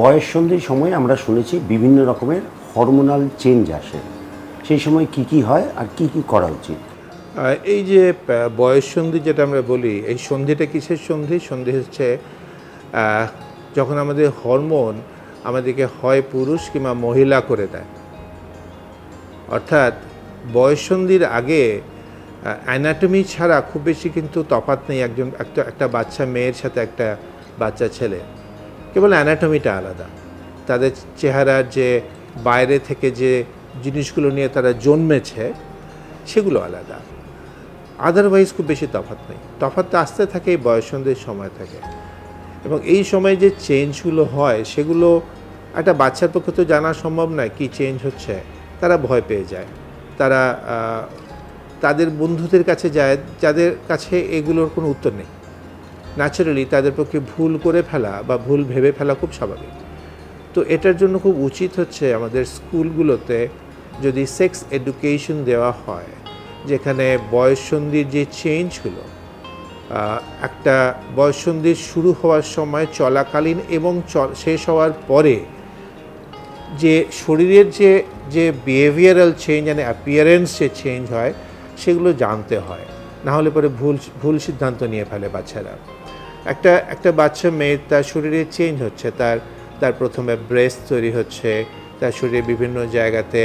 বয়স সন্ধির সময় আমরা শুনেছি বিভিন্ন রকমের হরমোনাল চেঞ্জ আসে। সেই সময় কি কি হয় আর কি কি করা উচিত? এই যে বয়স সন্ধি যেটা আমরা বলি, এই সন্ধিটা কিসের সন্ধি? সন্ধি হচ্ছে যখন আমাদের হরমোন আমাদেরকে হয় পুরুষ কিংবা মহিলা করে দেয়। অর্থাৎ বয়স সন্ধির আগে অ্যানাটমি ছাড়া খুব বেশি কিন্তু তফাৎ নেই একজন, একটা একটা বাচ্চা, মেয়ের সাথে একটা বাচ্চা, ছেলে। কেবল অ্যানাটমিটা আলাদা। তাদের চেহারার যে বাইরে থেকে যে জিনিসগুলো নিয়ে তারা জন্মেছে, সেগুলো আলাদা। আদারওয়াইজ খুব বেশি তফাৎ নেই। তফাৎটা আসতে থাকে, এই বয়সন্ধির সময় থেকে। এবং এই সময় যে চেঞ্জগুলো হয়, সেগুলো একটা বাচ্চার পক্ষে তো জানা সম্ভব নয় কী চেঞ্জ হচ্ছে। তারা ভয় পেয়ে যায়। তারা তাদের বন্ধুদের কাছে যায়, যাদের কাছে এগুলোর কোনো উত্তর নেই। ন্যাচারালি তাদের পক্ষে ভুল করে ফেলা বা ভুল ভেবে ফেলা খুব স্বাভাবিক। তো এটার জন্য খুব উচিত হচ্ছে আমাদের স্কুলগুলোতে যদি সেক্স এডুকেশন দেওয়া হয়, যেখানে বয়সন্ধির যে চেঞ্জগুলো একটা বয়সন্ধির শুরু হওয়ার সময় চলাকালীন এবং শেষ হওয়ার পরে যে শরীরের যে যে বিহেভিয়ারাল চেঞ্জ অ্যান্ড অ্যাপিয়ারেন্স যে চেঞ্জ হয়, সেগুলো জানতে হয়। না হলে পরে ভুল ভুল সিদ্ধান্ত নিয়ে ফেলে বাচ্চারা। একটা একটা বাচ্চা মেয়ে তার শরীরে চেঞ্জ হচ্ছে, তার তার প্রথমে ব্রেস্ট তৈরি হচ্ছে, তার শরীরে বিভিন্ন জায়গাতে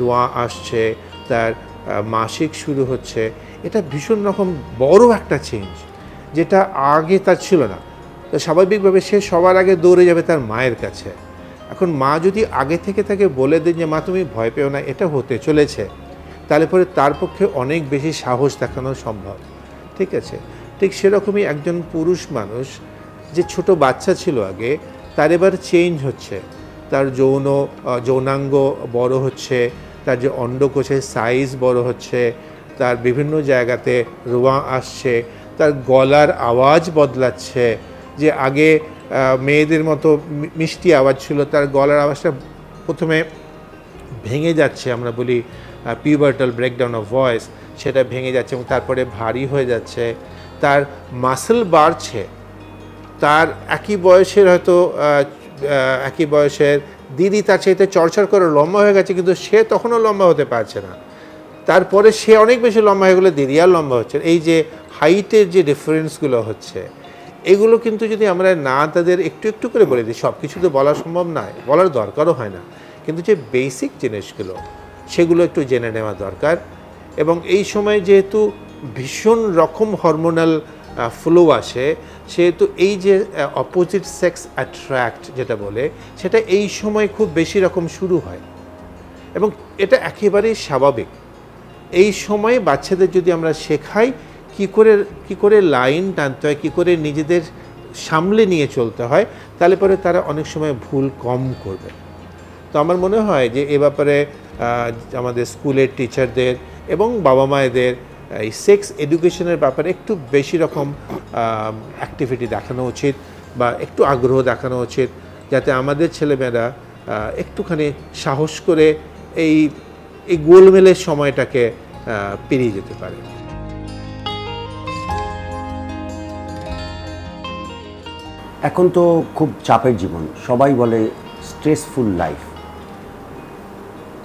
রোয়া আসছে, তার মাসিক শুরু হচ্ছে। এটা ভীষণ রকম বড় একটা চেঞ্জ যেটা আগে তার ছিল না। তো স্বাভাবিকভাবে সে সবার আগে দৌড়ে যাবে তার মায়ের কাছে। এখন মা যদি আগে থেকে তাকে বলে দেন যে, মা, তুমি ভয় পেও না, এটা হতে চলেছে, তাহলে পরে তার পক্ষে অনেক বেশি সাহস দেখানো সম্ভব। ঠিক আছে? ঠিক সেরকমই একজন পুরুষ মানুষ যে ছোট বাচ্চা ছিল আগে, তার এবার চেঞ্জ হচ্ছে। তার যৌন যৌনাঙ্গ বড় হচ্ছে, তার যে অন্ডকোষের সাইজ বড় হচ্ছে, তার বিভিন্ন জায়গাতে রোয়া আসছে, তার গলার আওয়াজ বদলাচ্ছে, যে আগে মেয়েদের মতো মিষ্টি আওয়াজ ছিল, তার গলার আওয়াজটা প্রথমে ভেঙে যাচ্ছে, আমরা বলি পিউবার্টাল ব্রেকডাউন অফ ভয়েস সেটা ভেঙে যাচ্ছে এবং তারপরে ভারী হয়ে যাচ্ছে। তার মাসেল বাড়ছে, তার একই বয়সের হয়তো একই বয়সের দিদি তার চাইতে চরচর করে লম্বা হয়ে গেছে, কিন্তু সে তখনও লম্বা হতে পারছে না। তারপরে সে অনেক বেশি লম্বা হয়ে গেলে দিদি আর লম্বা হচ্ছে এই যে হাইটের যে ডিফারেন্সগুলো হচ্ছে, এগুলো কিন্তু যদি আমরা না তাদের একটু একটু করে বলে দিই সব কিছু তো বলা সম্ভব নয়, বলার দরকারও হয় না। কিন্তু যে বেসিক জিনিসগুলো, সেগুলো একটু জেনে নেওয়া দরকার। এবং এই সময় যেহেতু ভীষণ রকম হরমোনাল ফ্লো আসে। সেহেতু এই যে অপোজিট সেক্স অ্যাট্রাক্ট যেটা বলে, সেটা এই সময় খুব বেশি রকম শুরু হয়। এবং এটা একেবারেই স্বাভাবিক। এই সময়ে বাচ্চাদের যদি আমরা শেখাই কি করে কি করে লাইন টানতে হয়, কী করে নিজেদের সামলে নিয়ে চলতে হয়, তাহলে পরে তারা অনেক সময় ভুল কম করবে। তো আমার মনে হয় যে, এ ব্যাপারে আমাদের স্কুলের টিচারদের এবং বাবা মায়েদের এই সেক্স এডুকেশনের ব্যাপারে একটু বেশি রকম অ্যাক্টিভিটি দেখানো উচিত বা একটু আগ্রহ দেখানো উচিত যাতে আমাদের ছেলেমেয়েরা একটুখানি সাহস করে এই এই গোলমেলের সময়টাকে পেরিয়ে যেতে পারে। এখন তো খুব চাপের জীবন। সবাই বলে স্ট্রেসফুল লাইফ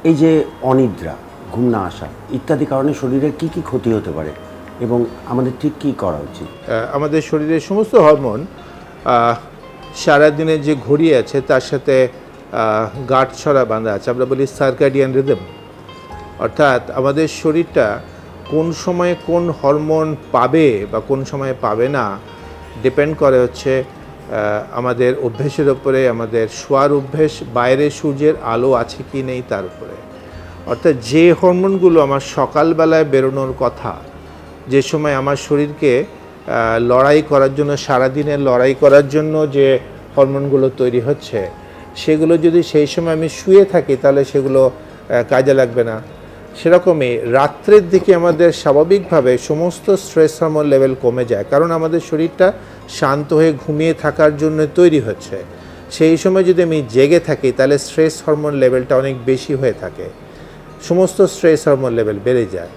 এই যে অনিদ্রা ঘুম না আসা ইত্যাদি কারণে শরীরের কি কি ক্ষতি হতে পারে এবং আমাদের ঠিক কী করা উচিত? আমাদের শরীরের সমস্ত হরমোন আহ, সারাদিনে যে ঘড়ি আছে তার সাথে গাঁট ছড়া বাঁধা আছে আমরা বলি সার্কাডিয়ান রিদম অর্থাৎ আমাদের শরীরটা কোন সময়ে কোন হরমোন পাবে বা কোন সময়ে পাবে না ডিপেন্ড করে হচ্ছে আমাদের অভ্যেসের ওপরে আমাদের শোয়ার অভ্যেস বাইরে সূর্যের আলো আছে কি নেই তার উপরে। অর্থাৎ যে হরমোনগুলো আমার সকালবেলায় বেরোনোর কথা, যে সময় আমার শরীরকে লড়াই করার জন্য সারাদিনের লড়াই করার জন্য যে হরমোনগুলো তৈরি হচ্ছে, সেগুলো যদি সেই সময় আমি শুয়ে থাকি, তাহলে সেগুলো কাজে লাগবে না। সেরকমই রাত্রের দিকে আমাদের স্বাভাবিকভাবে সমস্ত স্ট্রেস হরমোন লেভেল কমে যায়, কারণ আমাদের শরীরটা শান্ত হয়ে ঘুমিয়ে থাকার জন্য তৈরি হচ্ছে। সেই সময় যদি আমি জেগে থাকি, তাহলে স্ট্রেস হরমোন লেভেলটা অনেক বেশি হয়ে থাকে। সমস্ত স্ট্রেস হরমোন লেভেল বেড়ে যায়।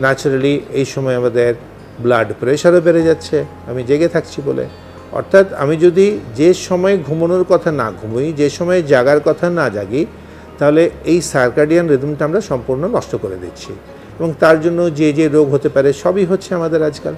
ন্যাচারালি এই সময় আমাদের ব্লাড প্রেশারও বেড়ে যাচ্ছে, আমি জেগে থাকছি বলে। অর্থাৎ আমি যদি যে সময় ঘুমানোর কথা না ঘুমোই, যে সময় জাগার কথা না জাগি, তাহলে এই সার্কাডিয়ান রিদমটা আমরা সম্পূর্ণ নষ্ট করে দিচ্ছি। এবং তার জন্য যে যে রোগ হতে পারে, সবই হচ্ছে আমাদের আজকাল।